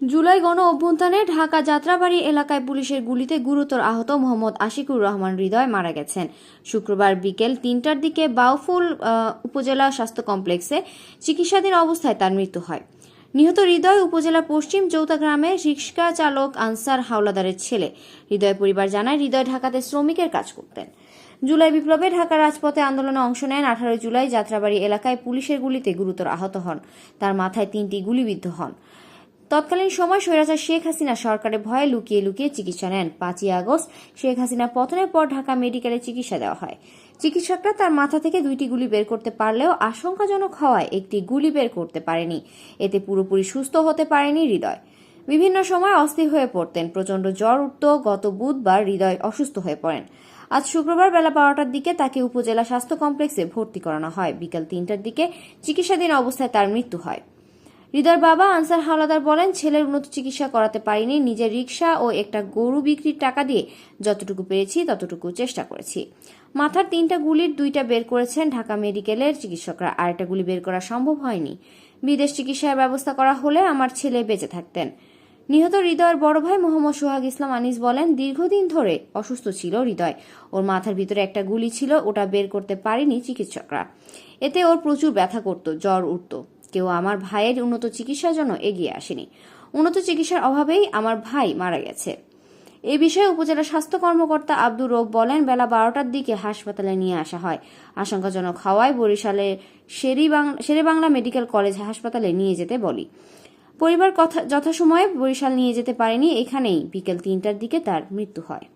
জুলাই গণ অভ্যুত্থানে ঢাকা যাত্রাবাড়ি এলাকায় পুলিশের গুলিতে গুরুতর আহত মোহাম্মদ আশিকুর রহমান হৃদয় মারা গেছেন। শুক্রবার বিকেল তিনটার দিকে বাউফুল উপজেলা স্বাস্থ্য কমপ্লেক্সে চিকিৎসাধীন অবস্থায় তার মৃত্যু হয়। নিহত হৃদয় উপজেলার পশ্চিম চৌতা গ্রামে রিক্সা চালক আনসার হাওলাদারের ছেলে। হৃদয় পরিবার জানায় হৃদয় ঢাকাতে শ্রমিকের কাজ করতেন। জুলাই বিপ্লবে ঢাকার রাজপথে আন্দোলনে অংশ নেন আঠারো জুলাই যাত্রাবাড়ি এলাকায় পুলিশের গুলিতে গুরুতর আহত হন। তার মাথায় তিনটি গুলিবিদ্ধ হন। তৎকালীন সময় স্বৈরাচার শেখ হাসিনা সরকারের ভয়ে লুকিয়ে লুকিয়ে চিকিৎসা নেন। পাঁচই আগস্ট শেখ হাসিনা পতনের পর ঢাকা মেডিকেলে চিকিৎসা দেওয়া হয়। চিকিৎসকরা তার মাথা থেকে দুইটি গুলি বের করতে পারলেও আশঙ্কাজনক হওয়ায় একটি গুলি বের করতে পারেনি। এতে পুরোপুরি সুস্থ হতে পারেনি হৃদয়। বিভিন্ন সময় অস্থির হয়ে পড়তেন। প্রচণ্ড জ্বর উঠত। গত বুধবার হৃদয় অসুস্থ হয়ে পড়েন। আজ শুক্রবার বেলা বারোটার দিকে তাকে উপজেলা স্বাস্থ্য কমপ্লেক্সে ভর্তি করানো হয়। বিকাল তিনটার দিকে চিকিৎসাধীন অবস্থায় তার মৃত্যু হয়। হৃদয়ের বাবা আনসার হাওলাদার বলেন, ছেলের উন্নত চিকিৎসা করাতে পারিনি, নিজের রিক্সা ও একটা গরু বিক্রির টাকা দিয়ে যতটুকু পেরেছি ততটুকু চেষ্টা করেছি। মাথার তিনটা গুলির দুইটা বের করেছেন ঢাকা মেডিকেলের চিকিৎসকরা আরেকটা গুলি বের করা সম্ভব হয়নি। বিদেশ চিকিৎসার ব্যবস্থা করা হলে আমার ছেলে বেঁচে থাকতেন। নিহত হৃদয়ের বড় ভাই মোহাম্মদ সোহাগ ইসলাম আনিস বলেন, দীর্ঘদিন ধরে অসুস্থ ছিল হৃদয়। ওর মাথার ভিতরে একটা গুলি ছিল, ওটা বের করতে পারেনি চিকিৎসকরা। এতে ওর প্রচুর ব্যথা করত, জ্বর উঠত। কেউ আমার ভাইয়ের উন্নত চিকিৎসার জন্য এগিয়ে আসেনি। উন্নত চিকিৎসার অভাবেই আমার ভাই মারা গেছে। এ বিষয়ে উপজেলা স্বাস্থ্য কর্মকর্তা আব্দুর রব বলেন, বেলা বারোটার দিকে হাসপাতালে নিয়ে আসা হয়। আশঙ্কাজনক হওয়ায় বরিশালের শেরে বাংলা মেডিকেল কলেজ হাসপাতালে নিয়ে যেতে বলি। পরিবার কথা, যথাসময়ে বরিশাল নিয়ে যেতে পারেনি। এখানেই বিকেল তিনটার দিকে তার মৃত্যু হয়।